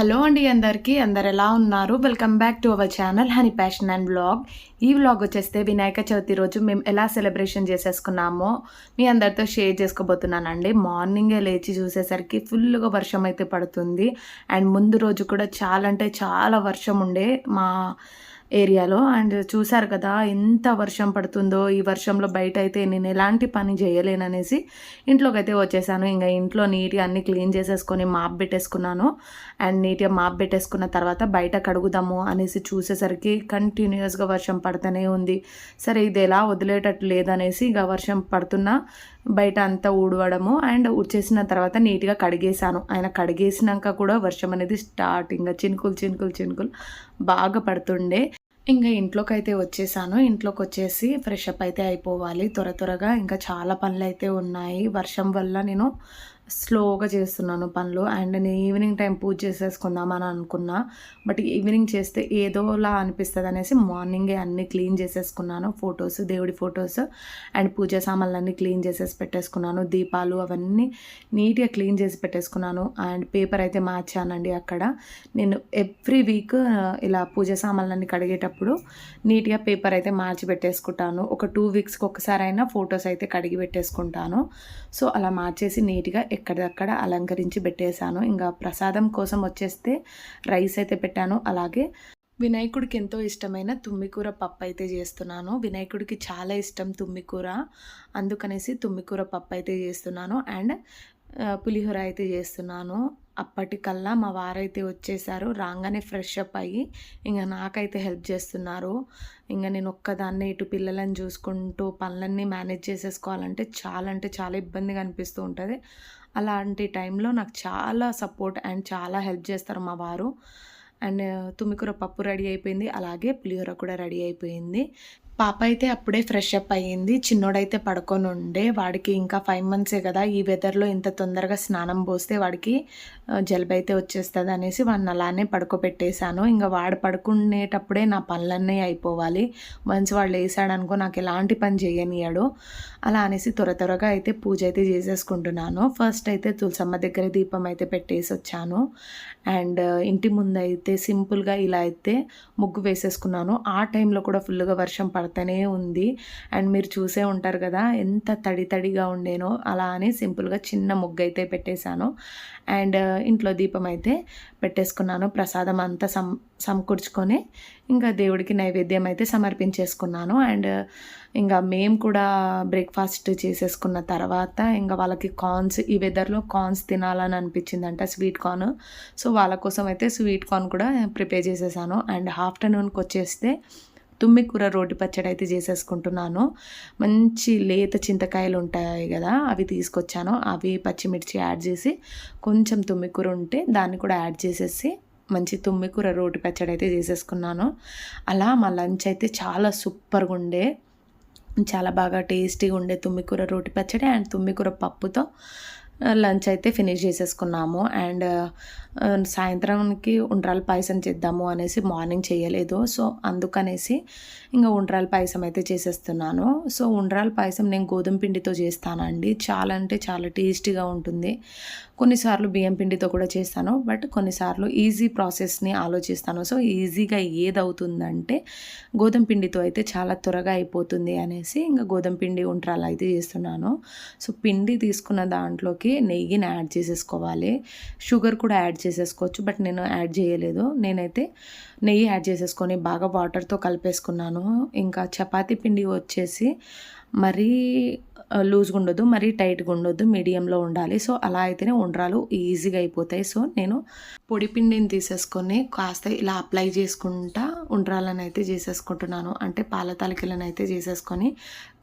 Hello అండి అందరికీ అందరు ఎలా ఉన్నారు? Welcome back to our channel Honey Passion and blog ఈ వ్లాగ్ వచ్చేస్తే వినాయక చవితి రోజు మేము ఎలా సెలబ్రేషన్ చేసేసుకున్నామో మీ అందరితో షేర్ చేసుకోబోతున్నానండి. మార్నింగే లేచి చూసేసరికి ఫుల్గా వర్షం అయితే పడుతుంది. అండ్ ముందు రోజు కూడా చాలా అంటే చాలా వర్షం ఉండే మా ఏరియాలో. అండ్ చూశారు కదా ఎంత వర్షం పడుతుందో ఈ వర్షంలో బయట అయితే నేను ఎలాంటి పని చేయలేననేసి ఇంట్లోకి అయితే వచ్చేసాను. ఇంకా ఇంట్లో నీట్గా అన్ని క్లీన్ చేసేసుకొని మాప్ పెట్టేసుకున్నాను. అండ్ నీట్గా మాప్ పెట్టేసుకున్న తర్వాత బయట కడుగుదాము అనేసి చూసేసరికి కంటిన్యూస్గా వర్షం పడుతూనే ఉంది. సరే ఇది ఎలా వదిలేటట్టు లేదనేసి ఇక వర్షం పడుతున్నా బయట అంతా ఊడవడము. అండ్ ఉడిచేసిన తర్వాత నీట్గా కడిగేశాను. ఆయన కడిగేసినాక కూడా వర్షం అనేది స్టార్ట్ ఇంకా చినుకులు చినుకులు చినుకులు బాగా పడుతుండే. ఇంకా ఇంట్లోకి అయితే వచ్చేసాను. ఇంట్లోకి వచ్చేసి ఫ్రెష్ అప్ అయితే అయిపోవాలి. త్వర త్వరగా ఇంకా చాలా పనులు అయితే ఉన్నాయి. వర్షం వల్ల నేను స్లోగా చేస్తున్నాను పనులు. అండ్ నేను ఈవినింగ్ టైం పూజ చేసేసుకుందామని అనుకున్నా. బట్ ఈవినింగ్ చేస్తే ఏదోలా అనిపిస్తుంది అనేసి మార్నింగే అన్నీ క్లీన్ చేసేసుకున్నాను. ఫొటోస్ దేవుడి ఫొటోస్ అండ్ పూజ సామాన్లన్నీ క్లీన్ చేసేసి పెట్టేసుకున్నాను. దీపాలు అవన్నీ నీట్గా క్లీన్ చేసి పెట్టేసుకున్నాను. అండ్ పేపర్ అయితే మార్చానండి అక్కడ. నేను ఎవ్రీ వీక్ ఇలా పూజ సామాన్లన్నీ కడిగేటప్పుడు నీట్గా పేపర్ అయితే మార్చి పెట్టేసుకుంటాను. ఒక టూ వీక్స్కి ఒకసారి అయినా ఫొటోస్ అయితే కడిగి పెట్టేసుకుంటాను. సో అలా మార్చేసి నీట్గా ఎక్కడక్కడ అలంకరించి పెట్టేశాను ఇంకా ప్రసాదం కోసం వచ్చేస్తే రైస్ అయితే పెట్టాను. అలాగే వినాయకుడికి ఎంతో ఇష్టమైన తుమ్మికూర పప్పు అయితే చేస్తున్నాను. వినాయకుడికి చాలా ఇష్టం తుమ్మికూర. అందుకనేసి తుమ్మికూర పప్పు అయితే చేస్తున్నాను. అండ్ పులిహోర అయితే చేస్తున్నాను. అప్పటికల్లా మా వారైతే వచ్చేసారు. రాగానే ఫ్రెష్ అప్ అయ్యి ఇంకా నాకైతే హెల్ప్ చేస్తున్నారు. ఇంకా నేను ఒక్కదాన్నే ఇటు పిల్లలని చూసుకుంటూ పనులన్నీ మేనేజ్ చేసేసుకోవాలంటే చాలా అంటే చాలా ఇబ్బందిగా అనిపిస్తూ ఉంటుంది. అలాంటి టైంలో నాకు చాలా సపోర్ట్ అండ్ చాలా హెల్ప్ చేస్తారు మా వారు. అండ్ తుమ్మికూర పప్పు రెడీ అయిపోయింది. అలాగే పులిహోర కూడా రెడీ అయిపోయింది. పాప అయితే అప్పుడే ఫ్రెష్ అప్ అయ్యింది. చిన్నోడైతే పడుకొని ఉండే. వాడికి ఇంకా ఫైవ్ మంత్సే కదా. ఈ వెదర్లో ఇంత తొందరగా స్నానం పోస్తే వాడికి జలుబు అయితే వచ్చేస్తుంది అనేసి వాడిని అలానే పడుకోబెట్టేశాను. ఇంకా వాడు పడుకునేటప్పుడే నా పనులన్నీ అయిపోవాలి. వన్స్ వాడు వేసాడనుకో నాకు ఎలాంటి పని చేయనియాడు అలా అనేసి త్వర త్వరగా అయితే పూజ అయితే చేసేసుకుంటున్నాను. ఫస్ట్ అయితే తులసమ్మ దగ్గర దీపం అయితే పెట్టేసి వచ్చాను. అండ్ uh, ఇంటి ముందు అయితే సింపుల్గా ఇలా అయితే ముగ్గు వేసేసుకున్నాను. ఆ టైంలో కూడా ఫుల్గా వర్షం పడుతూనే ఉంది. అండ్ మీరు చూసే ఉంటారు కదా ఎంత తడి తడిగా ఉండేనో అలా అని సింపుల్గా చిన్న ముగ్గు అయితే పెట్టేశాను. అండ్ uh, ఇంట్లో దీపం అయితే పెట్టేసుకున్నాను. ప్రసాదం అంతా సమ్ సమకూర్చుకొని ఇంకా దేవుడికి నైవేద్యం అయితే సమర్పించేసుకున్నాను. అండ్ ఇంకా మేము కూడా బ్రేక్ఫాస్ట్ చేసేసుకున్న తర్వాత ఇంకా వాళ్ళకి కార్న్స్ ఈ వెదర్లో కార్న్స్ తినాలని అనిపించిందంట స్వీట్ కార్న్. సో వాళ్ళ కోసం అయితే స్వీట్ కార్న్ కూడా ప్రిపేర్ చేసేసాను. అండ్ ఆఫ్టర్నూన్కి వచ్చేస్తే తుమ్మి కూర రోటి పచ్చడి అయితే చేసేసుకుంటున్నాను. మంచి లేత చింతకాయలు ఉంటాయి కదా అవి తీసుకొచ్చాను. అవి పచ్చిమిర్చి యాడ్ చేసి కొంచెం తుమ్మి కూర ఉంటే దాన్ని కూడా యాడ్ చేసేసి మంచి తుమ్మికూర రోటి పచ్చడి అయితే చేసేసుకున్నాను. అలా మా లంచ్ అయితే చాలా సూపర్గా ఉండే. చాలా బాగా టేస్టీగా ఉండే తుమ్మికూర రోటి పచ్చడి అండ్ తుమ్మికూర పప్పుతో. లంచ్ అయితే ఫినిష్ చేసేసుకున్నాము. అండ్ సాయంత్రంకి ఉండ్రాల పాయసం చేద్దాము అనేసి మార్నింగ్ చేయలేదు. సో అందుకనేసి ఇంకా ఉండ్రాల పాయసం అయితే చేసేస్తున్నాను. సో ఉండ్రాల పాయసం నేను గోధుమ పిండితో చేస్తానండి. చాలా అంటే చాలా టేస్టీగా ఉంటుంది. కొన్నిసార్లు బియ్యం పిండితో కూడా చేస్తాను. బట్ కొన్నిసార్లు ఈజీ ప్రాసెస్ని ఆలోచిస్తాను. సో ఈజీగా ఏదవుతుందంటే గోధుమ పిండితో అయితే చాలా త్వరగా అయిపోతుంది అనేసి ఇంకా గోధుమ పిండి ఉండ్రాలు అయితే చేస్తున్నాను. సో పిండి తీసుకున్న దాంట్లోకి నెయ్యిని యాడ్ చేసేసుకోవాలి. షుగర్ కూడా యాడ్ చేసేసుకోవచ్చు బట్ నేను యాడ్ చేయలేదు. నేనైతే నెయ్యి యాడ్ చేసేసుకొని బాగా వాటర్తో కలిపేసుకున్నాను. ఇంకా చపాతీ పిండి వచ్చేసి మరీ లూజ్గా ఉండదు మరీ టైట్గా ఉండొద్దు మీడియంలో ఉండాలి. సో అలా అయితేనే ఉండ్రాలు ఈజీగా అయిపోతాయి. సో నేను పొడి పిండిని తీసేసుకొని కాస్త ఇలా అప్లై చేసుకుంటా ఉండ్రాలను అయితే చేసేసుకుంటున్నాను. అంటే పాల తలకిలను అయితే చేసేసుకొని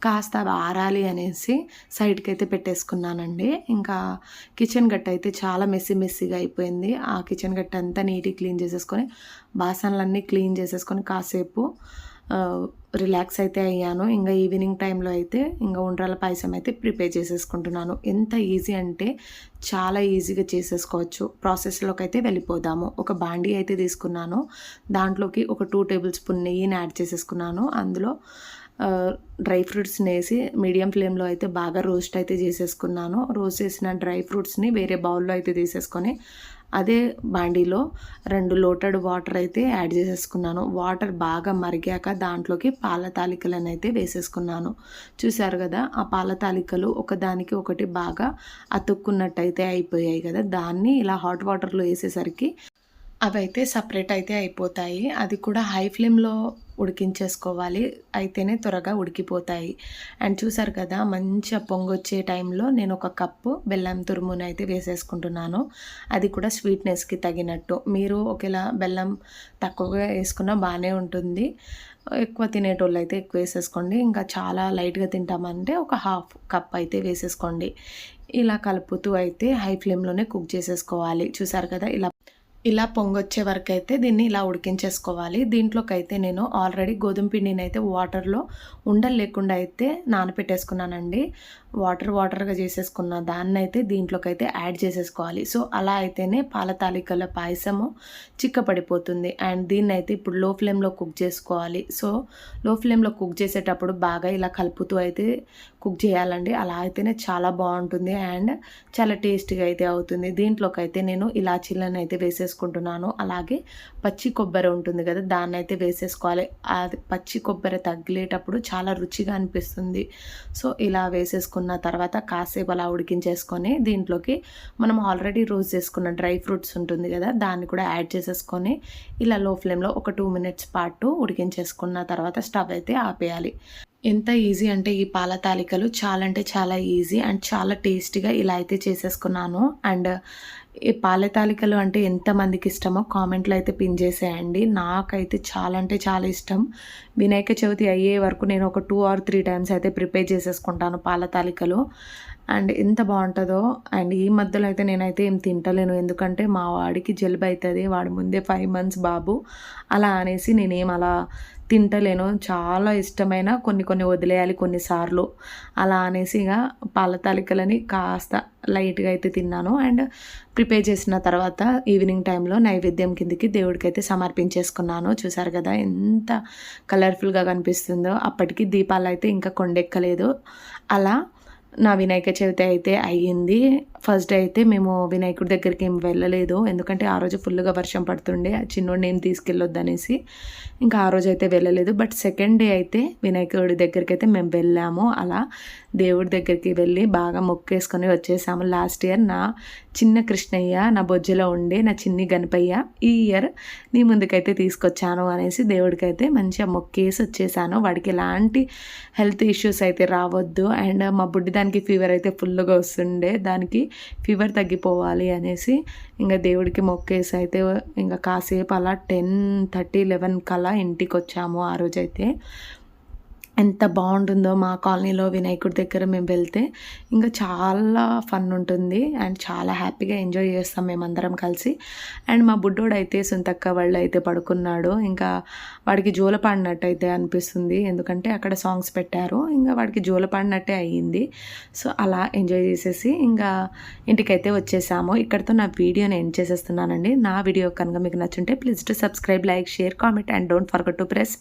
కాస్త ఆరాలి అనేసి సైడ్కి అయితే పెట్టేసుకున్నానండి. ఇంకా కిచెన్ గట్ట అయితే చాలా మెస్సీ మెస్సిగా అయిపోయింది. ఆ కిచెన్ గట్ట అంతా నీట్గా క్లీన్ చేసేసుకొని బాసనలన్నీ క్లీన్ చేసేసుకొని కాసేపు రిలాక్స్ అయితే అయ్యాను. ఇంకా ఈవినింగ్ టైంలో అయితే ఇంకా ఉండ్రాల పాయసం అయితే ప్రిపేర్ చేసేసుకుంటున్నాను. ఎంత ఈజీ అంటే చాలా ఈజీగా చేసేసుకోవచ్చు. ప్రాసెస్లోకి అయితే వెళ్ళిపోదాము. ఒక బాండీ అయితే తీసుకున్నాను. దాంట్లోకి ఒక టూ టేబుల్ స్పూన్ నెయ్యిని యాడ్ చేసేసుకున్నాను. అందులో డ్రై ఫ్రూట్స్ని వేసి మీడియం ఫ్లేమ్లో అయితే బాగా రోస్ట్ అయితే చేసేసుకున్నాను. రోస్ట్ చేసిన డ్రై ఫ్రూట్స్ని వేరే బౌల్లో అయితే తీసేసుకొని అదే బాండీలో రెండు లోటెడ్ వాటర్ అయితే యాడ్ చేసేసుకున్నాను. వాటర్ బాగా మరిగాక దాంట్లోకి పాల తాలికలను అయితే వేసేసుకున్నాను. చూశారు కదా ఆ పాల తాలికలు ఒకదానికి ఒకటి బాగా అతుక్కున్నట్టయితే అయిపోయాయి కదా. దాన్ని ఇలా హాట్ వాటర్లో వేసేసరికి అవైతే సపరేట్ అయితే అయిపోతాయి. అది కూడా హై ఫ్లేమ్లో ఉడికించేసుకోవాలి. అయితేనే త్వరగా ఉడికిపోతాయి. అండ్ చూసారు కదా మంచిగా పొంగొచ్చే టైంలో నేను ఒక కప్పు బెల్లం తురుమును అయితే వేసేసుకుంటున్నాను. అది కూడా స్వీట్నెస్కి తగినట్టు. మీరు ఒకేలా బెల్లం తక్కువగా వేసుకున్నా బాగానే ఉంటుంది. ఎక్కువ తినేటోళ్ళు అయితే ఎక్కువ వేసేసుకోండి. ఇంకా చాలా లైట్గా తింటామంటే ఒక హాఫ్ కప్ అయితే వేసేసుకోండి. ఇలా కలుపుతూ అయితే హై ఫ్లేమ్లోనే కుక్ చేసేసుకోవాలి. చూసారు కదా ఇలా ఇలా పొంగొచ్చే వరకు అయితే దీన్ని ఇలా ఉడికించేసుకోవాలి. దీంట్లోకి అయితే నేను ఆల్రెడీ గోధుమ పిండిని అయితే వాటర్లో ఉండలు లేకుండా అయితే నానపెట్టేసుకున్నానండి. వాటర్ వాటర్గా చేసేసుకున్న దాన్ని అయితే దీంట్లోకి అయితే యాడ్ చేసేసుకోవాలి. సో అలా అయితేనే పాల తాలికల పాయసము చిక్కపడిపోతుంది. అండ్ దీన్ని అయితే ఇప్పుడు లో ఫ్లేమ్లో కుక్ చేసుకోవాలి. సో లో ఫ్లేమ్లో కుక్ చేసేటప్పుడు బాగా ఇలా కలుపుతూ అయితే కుక్ చేయాలండి. అలా అయితేనే చాలా బాగుంటుంది. అండ్ చాలా టేస్టీగా అయితే అవుతుంది. దీంట్లోకి అయితే నేను ఇలాచీలను అయితే వేసేసుకుంటున్నాను. అలాగే పచ్చి కొబ్బరి ఉంటుంది కదా దాన్ని అయితే వేసేసుకోవాలి. అది పచ్చి కొబ్బరి తగిలేటప్పుడు చాలా రుచిగా అనిపిస్తుంది. సో ఇలా వేసేసుకున్న తర్వాత కాసేపు అలా ఉడికించేసుకొని దీంట్లోకి మనం ఆల్రెడీ రోజ్ చేసుకున్న డ్రై ఫ్రూట్స్ ఉంటుంది కదా దాన్ని కూడా యాడ్ చేసేసుకొని ఇలా లో ఫ్లేమ్లో ఒక టూ మినిట్స్ పాటు ఉడికించేసుకున్న తర్వాత స్టవ్ అయితే ఆపేయాలి. ఎంత ఈజీ అంటే ఈ పాల తాలికలు చాలా అంటే చాలా ఈజీ అండ్ చాలా టేస్టీగా ఇలా అయితే చేసేసుకున్నాను. అండ్ ఈ పాల తాలికలు అంటే ఎంతమందికి ఇష్టమో కామెంట్లో అయితే పిన్ చేసేయండి. నాకైతే చాలా అంటే చాలా ఇష్టం. వినాయక చవితి అయ్యే వరకు నేను ఒక టూ ఆర్ త్రీ టైమ్స్ అయితే ప్రిపేర్ చేసేసుకుంటాను పాల తాలికలు అండ్ ఎంత బాగుంటుందో. అండ్ ఈ మధ్యలో అయితే నేనైతే ఏం తింటలేను. ఎందుకంటే మా వాడికి జలుబు అవుతుంది వాడి ముందే ఫైవ్ మంత్స్ బాబు. అలా అనేసి నేనేం అలా తింటలేను. చాలా ఇష్టమైన కొన్ని కొన్ని వదిలేయాలి కొన్నిసార్లు. అలా అనేసి ఇక పాల తాలికలని కాస్త లైట్గా అయితే తిన్నాను. అండ్ ప్రిపేర్ చేసిన తర్వాత ఈవినింగ్ టైంలో నైవేద్యం కిందకి దేవుడికైతే సమర్పించేసుకున్నాను. చూసారు కదా ఎంత కలర్ఫుల్గా కనిపిస్తుందో. అప్పటికి దీపాలు అయితే ఇంకా కొండెక్కలేదు. అలా నా వినాయక చవితి అయితే అయ్యింది. ఫస్ట్ డే అయితే మేము వినాయకుడి దగ్గరికి ఏం వెళ్ళలేదు. ఎందుకంటే ఆ రోజు ఫుల్గా వర్షం పడుతుండే. చిన్నోడిని ఏం తీసుకెళ్ళొద్దు అనేసి ఇంకా ఆ రోజు అయితే వెళ్ళలేదు. బట్ సెకండ్ డే అయితే వినాయకుడి దగ్గరికి అయితే మేము వెళ్ళాము. అలా దేవుడి దగ్గరికి వెళ్ళి బాగా మొక్కేసుకొని వచ్చేసాము. లాస్ట్ ఇయర్ నా చిన్న కృష్ణయ్య నా బొజ్జలో ఉండే నా చిన్ని గణపయ్య ఈ ఇయర్ నీ ముందుకైతే తీసుకొచ్చాను అనేసి దేవుడికైతే మంచిగా మొక్కేసి వచ్చేసాను. వాడికి ఎలాంటి హెల్త్ ఇష్యూస్ అయితే రావద్దు. అండ్ మా బుడ్డి దానికి ఫీవర్ అయితే ఫుల్గా వస్తుండే. దానికి ఫీవర్ తగ్గిపోవాలి అనేసి ఇంకా దేవుడికి మొక్కేసి అయితే ఇంకా కాసేపు అలా టెన్ థర్టీ లెవెన్ కల్లా ఇంటికి వచ్చాము ఆ రోజైతే. ఎంత బాగుంటుందో మా కాలనీలో వినాయకుడి దగ్గర మేము వెళ్తే ఇంకా చాలా ఫన్ ఉంటుంది అండ్ చాలా హ్యాపీగా ఎంజాయ్ చేస్తాం మేమందరం కలిసి. అండ్ మా బుడ్డోడు అయితే సొంతక్క వాళ్ళు అయితే పడుకున్నాడు. ఇంకా వాడికి జోల అయితే అనిపిస్తుంది. ఎందుకంటే అక్కడ సాంగ్స్ పెట్టారు. ఇంకా వాడికి జోల పాడినట్టే అయ్యింది. సో అలా ఎంజాయ్ చేసేసి ఇంకా ఇంటికైతే వచ్చేసాము. ఇక్కడితో నా వీడియోని ఎండ్ చేసేస్తున్నానండి. నా వీడియో కనుక మీకు నచ్చుంటే please to subscribe like share comment and don't forget to press